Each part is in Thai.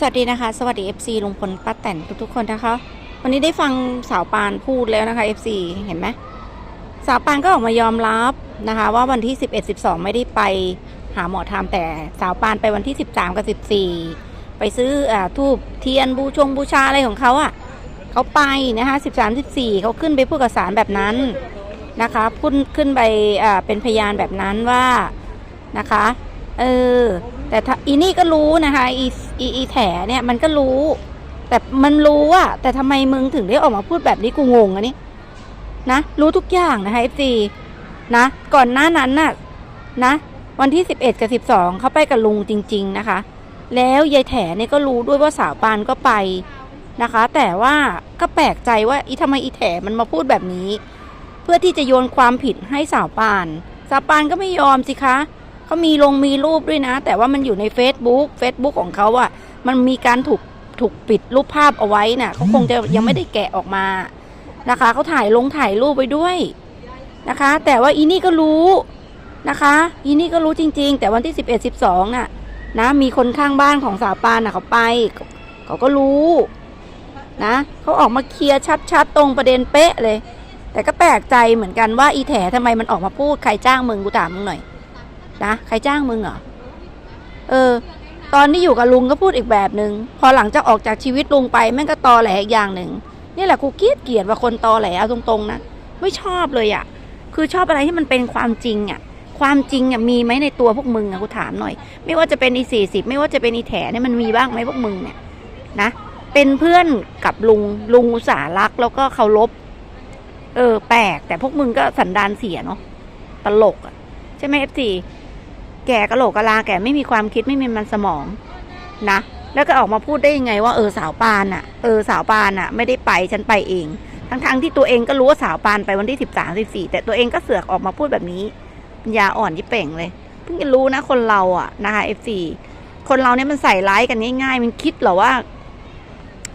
สวัสดีนะคะ สวัสดี FC ลุงพลป้าแตนทุกๆคนนะคะ วันนี้ได้ฟังสาวปานพูดแล้วนะคะ FC เห็นไหมสาวปานก็ออกมายอมรับนะคะ ว่าวันที่ 11 12 ไม่ได้ไปหาหมอทำแต่สาวปานไปวันที่ 13 กับ 14 ไปซื้ออทูบเทียนบูชงบูชาอะไรของเขาอะ่ะเขาไปนะคะ13 14เขาขึ้นไปพูดกับสารแบบนั้นนะคะพูดขึ้นไปเป็นพยานแบบนั้นว่านะคะ เออ แต่ถ้าอีนี่ก็รู้นะคะอีอีอีแถเนี่ยมันก็รู้ แต่มันรู้อะแต่ทำไมมึงถึงได้ออกมาพูดแบบนี้กูงงอะนี่นะรู้ทุกอย่างนะคะ FC นะก่อนหน้านั้นน่ะนะ วันที่11กับ12เขาไปกับลุงจริง ๆนะคะ แล้วยายแถเนี่ยก็รู้ด้วยว่าสาวปานก็ไปนะคะ แต่ว่าก็แปลกใจว่าอีทำไมอีแถมันมาพูดแบบนี้ เพื่อที่จะโยนความผิดให้สาวปาน สาวปานก็ไม่ยอมสิคะ เขามีลงมีรูปด้วยนะ แต่ว่ามันอยู่ใน Facebook Facebook ของเขาอะมันมีการถูกถูกปิดรูปภาพเอาไว้น่ะเขาคงจะยังไม่ได้แกะออกมานะคะเขาถ่ายลงถ่ายรูปไปด้วยนะคะ แต่ว่าอีนี่ก็รู้นะคะ อีนี่ก็รู้จริง ๆ แต่วันที่11 12น่ะนะมีคนข้างบ้านของสาวปานน่ะเขาไปเขาเขาก็รู้นะเขาออกมาเคลียร์ชัดๆตรงประเด็นเป๊ะเลย แต่ก็แปลกใจเหมือนกันว่าอีแถทำไมมันออกมาพูดใครจ้างมึงกูถามมึงหน่อย นะใครจ้างมึงเหรอเออ ตอนที่อยู่กับลุงก็พูดอีกแบบหนึง่งพอหลังจากออกจากชีวิตลุงไปแม่งก็ตอแหลอีกอย่างหนึ่งนี่แหละกูเกลียดเกลียดว่าคนตอแหลเอาตรงๆนะไม่ชอบเลยอะ่ะ คือชอบอะไรที่มันเป็นความจริงอะ่ะ ความจริงอะมีไหมในตัวพวกมึงอะกูถามหน่อย ไม่ว่าจะเป็นอีสี่สิบไม่ว่าจะเป็นอีแถเนี่ยมันมีบ้างไหมพวกมึงเนี่ยนะเป็นเพื่อนกับลุงลุงอุตสารักแล้วก็เคารพเออ แปลก แต่พวกมึงก็สันดานเสียเนาะตลกอะ ใช่ไหมเอฟซี แก่กะโหลกกะลาแก่ไม่มีความคิดไม่มีมันสมองนะ แล้วก็ออกมาพูดได้ยังไงว่าเออสาวปานอะเออสาวปานอะไม่ได้ไปฉันไปเอง ทั้งๆทที่ตัวเองก็รู้ว่าสาวปานไปวันที่สิบสามสิบสี่แต่ตัวเองก็เสือกออกมาพูดแบบนี้ปัญญาอ่อนที่เป่งเลยเพิ่งจะรู้นะคนเราอะนะคะเอฟซีคนเราเนี่ยมันใส่ร้ายกันง่ายๆ มันคิดเหรอว่า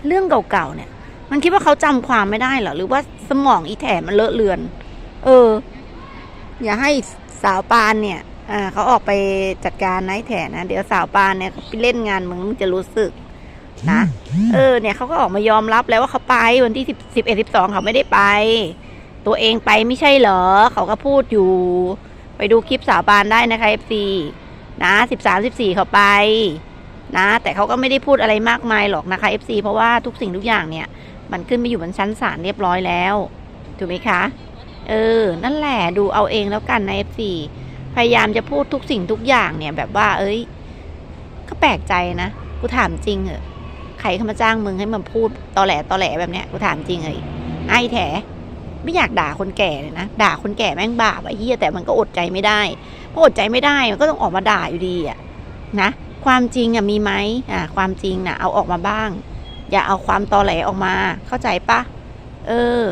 เรื่องเก่าๆเนี่ย มันคิดว่าเขาจำความไม่ได้เหรอหรือว่าสมองอีแถมมันเลอะเลือน เออ อย่าให้สาวปานเนี่ย อ่าเขาออกไปจัดการนายแถนนะเดี๋ยวสาวปานเนี่ยเขาไปเล่นงานมึงมึงจะรู้สึกนะ เออ เนี่ยเขาก็ออกมายอมรับแล้วว่าเขาไปวันที่สิบสิบเอ็ดสิบสองเขาไม่ได้ไป ตัวเองไปไม่ใช่เหรอ เขาก็พูดอยู่ ไปดูคลิปสาวปานได้นะคะเอฟซีนะสิบสามสิบสี่เขาไปนะ แต่เขาก็ไม่ได้พูดอะไรมากมายหรอกนะคะ FC เพราะว่าทุกสิ่งทุกอย่างเนี่ย มันขึ้นไปอยู่บนชั้นศาลเรียบร้อยแล้ว ถูกไหมคะ เออ นั่นแหละดูเอาเองแล้วกันนะ FC พยายามจะพูดทุกสิ่งทุกอย่างเนี่ย แบบว่า เอ้ย ก็แปลกใจนะ กูถามจริงเหอะใครเขามาจ้างมึงให้มาพูดตอแหลตอแหลแบบเนี้ยกูถามจริงเลยไอ้แถไม่อยากด่าคนแก่เลยนะ ด่าคนแก่แม่งบาปไอ้เหี้ยแต่มันก็อดใจไม่ได้พออดใจไม่ได้มันก็ต้องออกมาด่าอยู่ดีอะนะ ความจริงอะมีไหมอ่าความจริงนะเอาออกมาบ้าง อย่าเอาความตอแหลออกมา เข้าใจปะเออ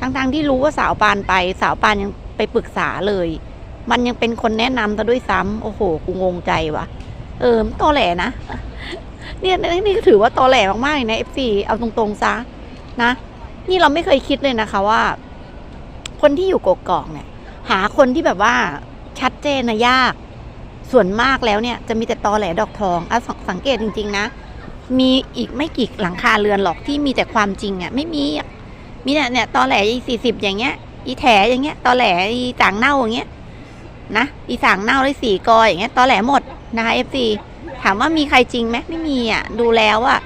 ทั้งๆที่รู้ว่าสาวปานไป สาวปานยังไปปรึกษาเลย มันยังเป็นคนแนะนำซะด้วยซ้ำโอ้โห กูงงใจว่ะ เออมตอแหลนะ เนี่ยนี่ก็ถือว่าตอแหลมากๆเลยนะเอฟซีเอาตรงๆซะ นะ นี่เราไม่เคยคิดเลยนะคะว่า คนที่อยู่กกอกเนี่ย หาคนที่แบบว่าชัดเจนนะยาก ส่วนมากแล้วเนี่ย จะมีแต่ตอแหลดอกทองอะสสังเกตจริง ๆ นะ มีอีกไม่กี่หลังคาเรือนหรอกที่มีแต่ความจริงอะไม่มีมีเนี่ยเนี่ยตอแหลอีสี่สิบอย่างเงี้ย อีแถอย่างเงี้ยตอแหลอีต่างเน่าอย่างเงี้ย นะอีสางเน่าได้สี่กออย่างเงี้ยตอแหลหมดนะคะเอฟซีถามว่ามีใครจริงไหมไม่มีอะดูแล้วอะ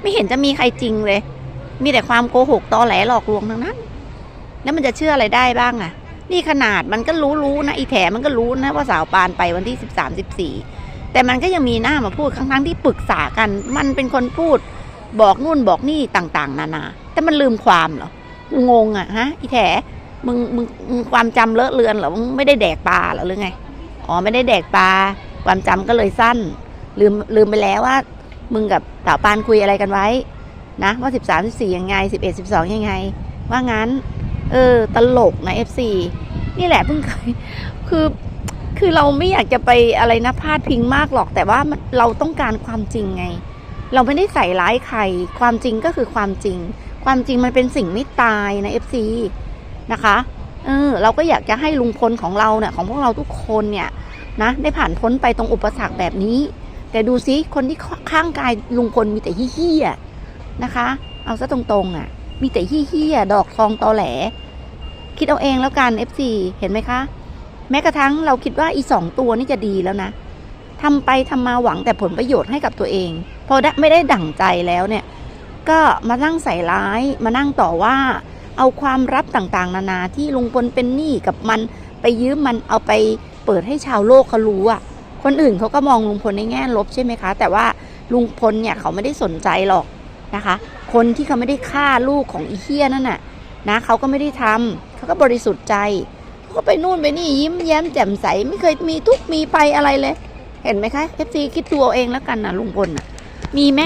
ไม่เห็นจะมีใครจริงเลย มีแต่ความโกหกตอแหลหลอกลวงทั้งนั้น แล้วมันจะเชื่ออะไรได้บ้างอะ นี่ขนาดมันก็รู้รู้นะอีแถมันก็รู้นะว่าสาวปานไปวันที่สิบสามสิบสี่แต่มันก็ยังมีหน้ามาพูดทั้งๆที่ปรึกษากัน มันเป็นคนพูดบอกนู่นบอกนี่ต่างๆ นานา แต่มันลืมความเหรอกูงงอะฮะอีแถ มึงมึงมึงความจำเลอะเลือนเหรอมึงไม่ได้แดกปลาเหรอหรือไงอ๋อไม่ได้แดกปลาความจำก็เลยสั้น ลืมลืมไปแล้วว่า มึงกับสาปานคุยอะไรกันไว้ นะว่าสิบสามสิบสี่ยังไงสิบเอ็ดสิบสองยังไง ว่างั้น เออ ตลกนะเอฟซีนี่แหละเพิ่งเคยคือคือเราไม่อยากจะไปอะไรนะพาดพิงมากหรอก แต่ว่าเราต้องการความจริงไง เราไม่ได้ใส่ร้ายใคร ความจริงก็คือความจริง ความจริงมันเป็นสิ่งไม่ตายนะเอฟซี นะคะเออเราก็อยากจะให้ลุงพลของเราเนี่ยของพวกเราทุกคนเนี่ยนะได้ผ่านพ้นไปตรงอุปสรรคแบบนี้ แต่ดูซิคนที่ข้างกายลุงพลมีแต่เฮี้ยนะคะ เอาซะตรงๆอะ มีแต่เฮี้ยดอกทองตอแหล คิดเอาเองแล้วกัน FC เห็นไหมคะ แม้กระทั่งเราคิดว่าอีสองตัวนี่จะดีแล้วนะทำไปทำมาหวังแต่ผลประโยชน์ให้กับตัวเอง พอได้ไม่ได้ดั่งใจแล้วเนี่ย ก็มานั่งใส่ร้ายมานั่งต่อว่า เอาความลับต่างๆ นานาที่ลุงพลเป็นหนี้กับมันไปยืมมันเอาไปเปิดให้ชาวโลกเขารู้อะคนอื่นเขาก็มองลุงพลในแง่ลบใช่ไหมคะ แต่ว่าลุงพลเนี่ยเขาไม่ได้สนใจหรอกนะคะ คนที่เขาไม่ได้ฆ่าลูกของอีเฮียนั่นน่ะนะเขาก็ไม่ได้ทำเขาก็บริสุทธิ์ใจเขาก็ไปนู่นไปนี่ยิ้มแย้มแจ่มใสไม่เคยมีทุกมีไปอะไรเลย เห็นไหมคะเอฟซีคิดตัวเองแล้วกันนะลุงพลนะมีไหม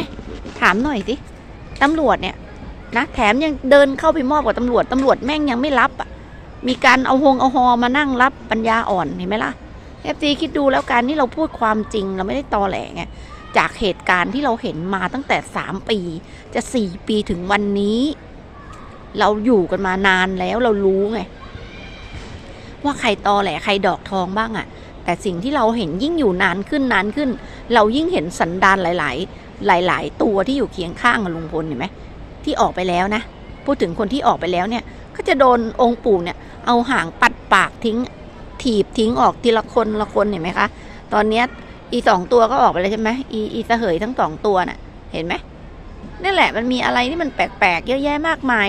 ถามหน่อยสิตำรวจเนี่ย นะแถมยังเดินเข้าไปมอบกับตำรวจตำรวจแม่งยังไม่รับอะมีการเอาหงเอาฮอมานั่งรับปัญญาอ่อนเห็นไหมล่ะเอฟซีคิดดูแล้วการที่เราพูดความจริงเราไม่ได้ตอแหลไงจากเหตุการณ์ที่เราเห็นมาตั้งแต่สามปี จะสี่ปีถึงวันนี้ เราอยู่กันมานานแล้วเรารู้ไงว่าใครตอแหลใครดอกทองบ้างอะ่ะ แต่สิ่งที่เราเห็นยิ่งอยู่นานขึ้นนานขึ้น เรายิ่งเห็นสันดานหลาย ๆ หลาย ๆ ตัวที่อยู่เคียงข้างลุงพลเห็นไหม ที่ออกไปแล้วนะ พูดถึงคนที่ออกไปแล้วเนี่ย ก็จะโดนองค์ปู่เนี่ย เอาหางปัดปากทิ้ง ถีบทิ้งออกทีละคนละคนเห็นไหมคะ ตอนเนี้ยอีสองตัวก็ออกไปแล้วใช่ไหมอีอีเสเหยทั้งสองตัวน่ะ เห็นไหมนั่นแหละมันมีอะไรที่มันแปลกๆเยอะแยะมากมาย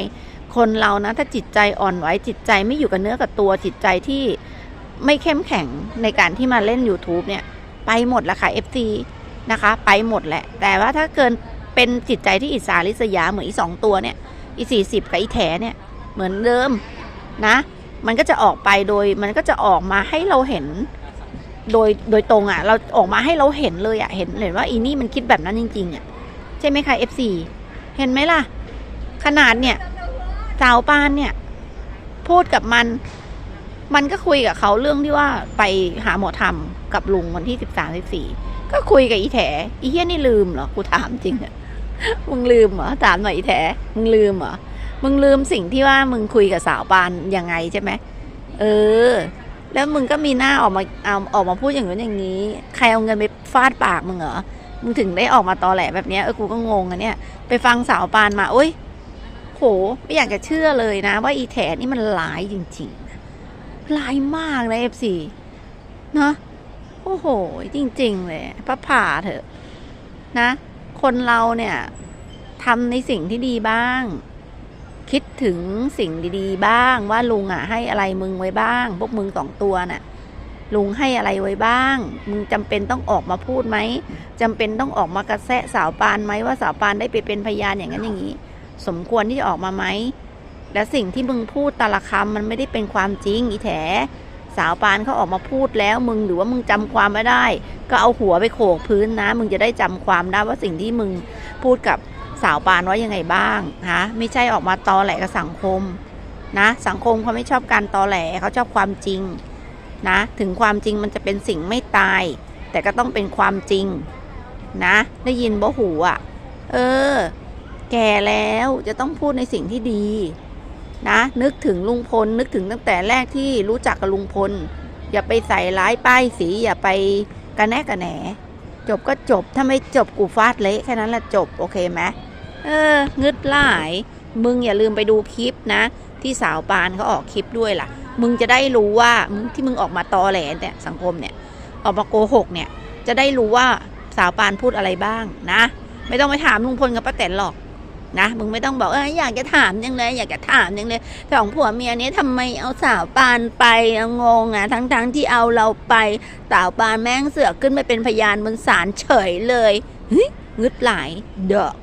คนเรานะ ถ้าจิตใจอ่อนไหวจิตใจไม่อยู่กับเนื้อกับตัวจิตใจที่ไม่เข้มแข็งในการที่มาเล่น YouTube เนี่ย ไปหมดละค่ะ FC นะคะ ไปหมดแหละ แต่ว่าถ้าเกิน เป็นจิตใจที่อิสาริษยาเหมือนอีสองตัวเนี่ย อีสี่สิบกับอีแถเนี่ย เหมือนเดิมนะ มันก็จะออกไปโดยมันก็จะออกมาให้เราเห็นโดยโดยตรงอะ่ะ เราออกมาให้เราเห็นเลยอะ่ะเห็นเห็นว่าอีนี่มันคิดแบบนั้นจริงๆอะ่ะใช่ไหมคะ F4 เห็นไหมล่ะ ขนาดเนี่ยสาวปานเนี่ย พูดกับมัน มันก็คุยกับเขาเรื่องที่ว่าไปหาหมอทำกับลุงวันที่สิบสามสิบสี่ ก็คุยกับอีแถอีเฮี้ยนี่ลืมเหรอ กูถามจริงอะมึงลืมเหรอ ถามหน่อยอีแถมึงลืมเหรอ มึงลืมสิ่งที่ว่ามึงคุยกับสาวปานยังไงใช่ไหม เออ แล้วมึงก็มีหน้าออกมาเอาออกมาพูดอย่างนู้นอย่างนี้ ใครเอาเงินไปฟาดปากมึงเหรอ มึงถึงได้ออกมาตอแหลแบบนี้เออ กูก็งงอะเนี่ย ไปฟังสาวปานมาโอ้ยโห ไม่อยากจะเชื่อเลยนะ ว่าอีแถนี่มันร้ายจริงๆนะร้ายมากนะเอฟซีเนาะ โอ้โห จริง ๆ เลยพระผ่าเถอะ นะ คนเราเนี่ยทำในสิ่งที่ดีบ้าง คิดถึงสิ่งดี ๆ บ้างว่าลุงอะ ให้อะไรมึงไว้บ้าง พวกมึงสองตัวน่ะ ลุงให้อะไรไว้บ้าง มึงจำเป็นต้องออกมาพูดไหมจำเป็นต้องออกมากระแสะสาวปานไหมว่าสาวปานได้ไปเป็นพยานอย่างนั้นอย่างนี้ สมควรที่จะออกมาไหมและสิ่งที่มึงพูดแต่ละคำมันไม่ได้เป็นความจริงอีแถ สาวปานเขาออกมาพูดแล้วมึงหรือว่ามึงจำความไม่ได้ ก็เอาหัวไปโขกพื้นนะ มึงจะได้จำความได้ว่าสิ่งที่มึงพูดกับสาวปานว่ายังไงบ้างฮะไม่ใช่ออกมาตอแหลกับสังคมนะ สังคมเขาไม่ชอบการตอแหลเขาชอบความจริงนะ ถึงความจริงมันจะเป็นสิ่งไม่ตาย แต่ก็ต้องเป็นความจริงนะ ได้ยินบ่หูอะ เออ แก่แล้วจะต้องพูดในสิ่งที่ดี นะ นึกถึงลุงพล นึกถึงตั้งแต่แรกที่รู้จักกับลุงพล อย่าไปใส่ร้ายป้ายสี อย่าไปกระแนะกระแหน จบก็จบถ้าไม่จบกูฟาดเละแค่นั้นแหละจบโอเคไหมเอองึดหลาย มึงอย่าลืมไปดูคลิปนะ ที่สาวปานเขาออกคลิปด้วยล่ะ มึงจะได้รู้ว่ามึงที่มึงออกมาตอแหลเนี่ยสังคมเนี่ยออกมาโกหกเนี่ยจะได้รู้ว่าสาวปานพูดอะไรบ้างนะ ไม่ต้องไปถามลุงพลกับป้าแตนหรอก นะมึงไม่ต้องบอกเอออยากจะถามยังเลย อยากจะถามยังเลยสองผัวเมียนี้ทำไมเอาสาวปานไปงงอะทั้งทั้งๆที่เอาเราไปสาวปานแม่งเสือกขึ้นไปเป็นพยานบนศาลเฉยเลยเฮ้ยงึดหลายเดอก